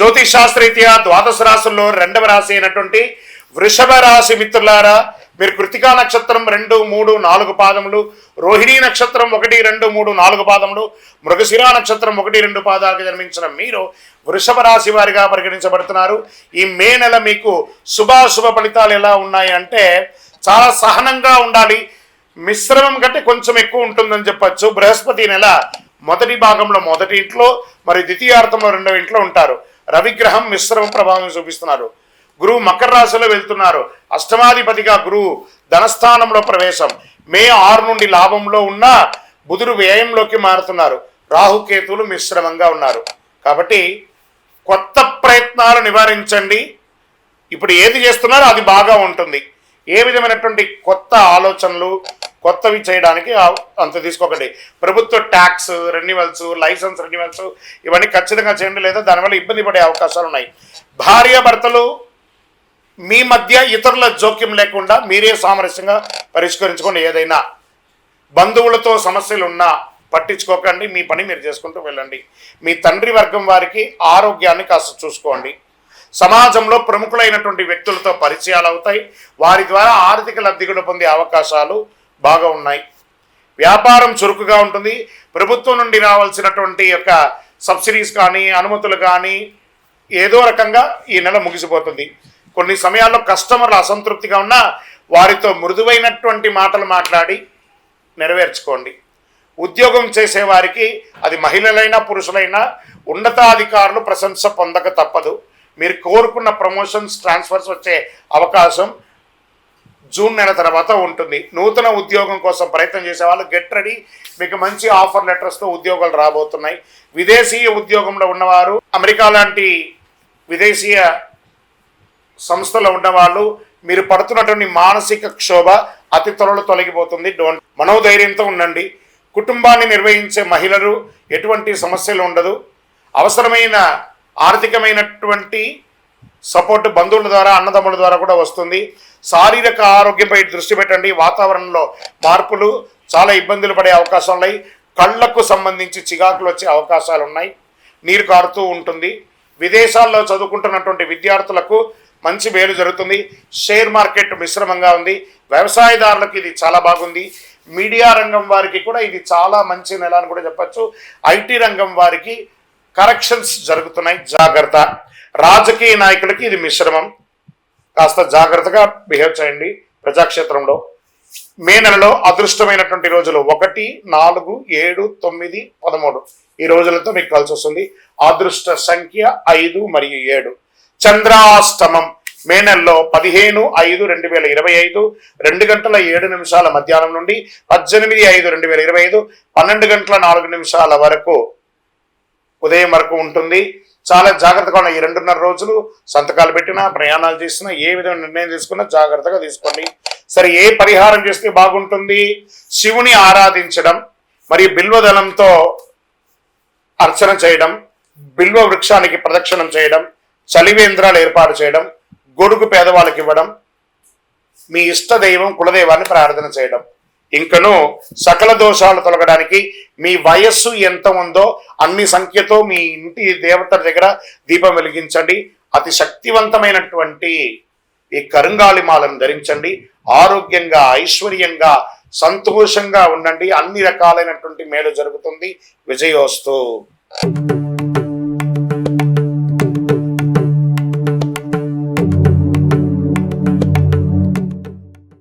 జ్యోతిష్ శాస్త్రరీత్యా ద్వాదశ రాశుల్లో రెండవ రాశి అయినటువంటి వృషభ రాశి మిత్రులారా మీరు కృతికా నక్షత్రం రెండు మూడు నాలుగు పాదములు రోహిణీ నక్షత్రం ఒకటి రెండు మూడు నాలుగు పాదములు మృగశిరా నక్షత్రం ఒకటి రెండు పాదాలకు జన్మించిన మీరు వృషభ రాశి వారిగా పరిగణించబడుతున్నారు. ఈ మే నెల మీకు శుభాశుభ ఫలితాలు ఎలా ఉన్నాయి అంటే చాలా సహనంగా ఉండాలి. మిశ్రమం కంటే కొంచెం ఎక్కువ ఉంటుందని చెప్పచ్చు. బృహస్పతి నెల మొదటి భాగంలో మొదటి ఇంట్లో మరి ద్వితీయార్థంలో రెండవ ఇంట్లో ఉంటారు. రవిగ్రహం మిశ్రమ ప్రభావం చూపిస్తున్నారు. గురువు మకర రాశిలో వెళ్తున్నారు. అష్టమాధిపతిగా గురువు ధనస్థానంలో ప్రవేశం. మే ఆరు నుండి లాభంలో ఉన్న బుధుడు వ్యయంలోకి మారుతున్నారు. రాహుకేతువులు మిశ్రమంగా ఉన్నారు. కాబట్టి కొత్త ప్రయత్నాలు నివారించండి. ఇప్పుడు ఏది చేస్తున్నారో అది బాగా ఉంటుంది. ఏ విధమైనటువంటి కొత్త ఆలోచనలు కొత్తవి చేయడానికి అంత తీసుకోకండి. ప్రభుత్వ ట్యాక్స్ రెన్యువల్స్ లైసెన్స్ రెన్యువల్స్ ఇవన్నీ ఖచ్చితంగా చేయండి లేదా దానివల్ల ఇబ్బంది పడే అవకాశాలు ఉన్నాయి. భార్యాభర్తలు మీ మధ్య ఇతరుల జోక్యం లేకుండా మీరే సామరస్యంగా పరిష్కరించుకోండి ఏదైనా. బంధువులతో సమస్యలు ఉన్నా పట్టించుకోకండి మీ పని మీరు చేసుకుంటూ వెళ్ళండి. మీ తండ్రి వర్గం వారికి ఆరోగ్యాన్ని కాస్త చూసుకోండి. సమాజంలో ప్రముఖులైనటువంటి వ్యక్తులతో పరిచయాలు అవుతాయి. వారి ద్వారా ఆర్థిక లబ్ధి కూడా పొందే అవకాశాలు బాగా ఉన్నాయి. వ్యాపారం చురుకుగా ఉంటుంది. ప్రభుత్వం నుండి రావాల్సినటువంటి యొక్క సబ్సిడీస్ కానీ అనుమతులు కానీ ఏదో రకంగా ఈ నెల ముగిసిపోతుంది. కొన్ని సమయాల్లో కస్టమర్లు అసంతృప్తిగా ఉన్నా వారితో మృదువైనటువంటి మాటలు మాట్లాడి నెరవేర్చుకోండి. ఉద్యోగం చేసేవారికి అది మహిళలైనా పురుషులైనా ఉన్నతాధికారులు ప్రశంస పొందక తప్పదు. మీరు కోరుకున్న ప్రమోషన్స్ ట్రాన్స్ఫర్స్ వచ్చే అవకాశం జూన్ నెల తర్వాత ఉంటుంది. నూతన ఉద్యోగం కోసం ప్రయత్నం చేసే వాళ్ళు గెట్ రెడీ. మీకు మంచి ఆఫర్ లెటర్స్తో ఉద్యోగాలు రాబోతున్నాయి. విదేశీయ ఉద్యోగంలో ఉన్నవారు అమెరికా లాంటి విదేశీయ సంస్థలో ఉన్నవాళ్ళు మీరు పడుతున్నటువంటి మానసిక క్షోభ అతి త్వరలో తొలగిపోతుంది. డోంట్ మనోధైర్యంతో ఉండండి. కుటుంబాన్ని నిర్వహించే మహిళలు ఎటువంటి సమస్యలు ఉండదు. అవసరమైన ఆర్థికమైనటువంటి సపోర్ట్ బంధువుల ద్వారా అన్నదమ్ముల ద్వారా కూడా వస్తుంది. శారీరక ఆరోగ్యంపై దృష్టి పెట్టండి. వాతావరణంలో మార్పులు చాలా ఇబ్బందులు పడే అవకాశం ఉన్నాయి. కళ్ళకు సంబంధించి చికాకులు వచ్చే అవకాశాలు ఉన్నాయి. నీరు కారుతూ ఉంటుంది. విదేశాల్లో చదువుకుంటున్నటువంటి విద్యార్థులకు మంచి మేలు జరుగుతుంది. షేర్ మార్కెట్ మిశ్రమంగా ఉంది. వ్యవసాయదారులకు ఇది చాలా బాగుంది. మీడియా రంగం వారికి కూడా ఇది చాలా మంచి నెల అని కూడా చెప్పచ్చు. ఐటీ రంగం వారికి కరెక్షన్స్ జరుగుతున్నాయి. జాగ్రత్త. రాజకీయ నాయకులకి ఇది మిశ్రమం. కాస్త జాగ్రత్తగా బిహేవ్ చేయండి ప్రజాక్షేత్రంలో. మే నెలలో అదృష్టమైనటువంటి రోజులు ఒకటి నాలుగు ఏడు తొమ్మిది పదమూడు. ఈ రోజులతో మీకు కలిసి వస్తుంది. అదృష్ట సంఖ్య ఐదు మరియు ఏడు. చంద్రాష్టమం. మే నెలలో పదిహేను ఐదు రెండు వేల ఇరవై ఐదు రెండు గంటల ఏడు నిమిషాల మధ్యాహ్నం నుండి పద్దెనిమిది ఐదు రెండు వేల ఇరవై ఐదు పన్నెండు గంటల నాలుగు నిమిషాల వరకు ఉదయం వరకు ఉంటుంది. చాలా జాగ్రత్తగా ఉన్న ఈ రెండున్నర రోజులు సంతకాలు పెట్టినా ప్రయాణాలు చేసినా ఏ విధమైన నిర్ణయం తీసుకున్నా జాగ్రత్తగా తీసుకోండి. సరే ఏ పరిహారం చేస్తే బాగుంటుంది? శివుని ఆరాధించడం మరియు బిల్వదళంతో అర్చన చేయడం బిల్వ వృక్షానికి ప్రదక్షిణం చేయడం చలివేంద్రాలు ఏర్పాటు చేయడం గొడుగు పేదవాళ్ళకి ఇవ్వడం మీ ఇష్ట దైవం కులదైవాన్ని ప్రార్థన చేయడం. ఇంకను సకల దోషాలు తొలగడానికి మీ వయస్సు ఎంత ఉందో అన్ని సంఖ్యతో మీ ఇంటి దేవత దగ్గర దీపం వెలిగించండి. అతి శక్తివంతమైనటువంటి ఈ కరుంగాలి మాలను ధరించండి. ఆరోగ్యంగా ఐశ్వర్యంగా సంతోషంగా ఉండండి. అన్ని రకాలైనటువంటి మేలు జరుగుతుంది. విజయోస్తు.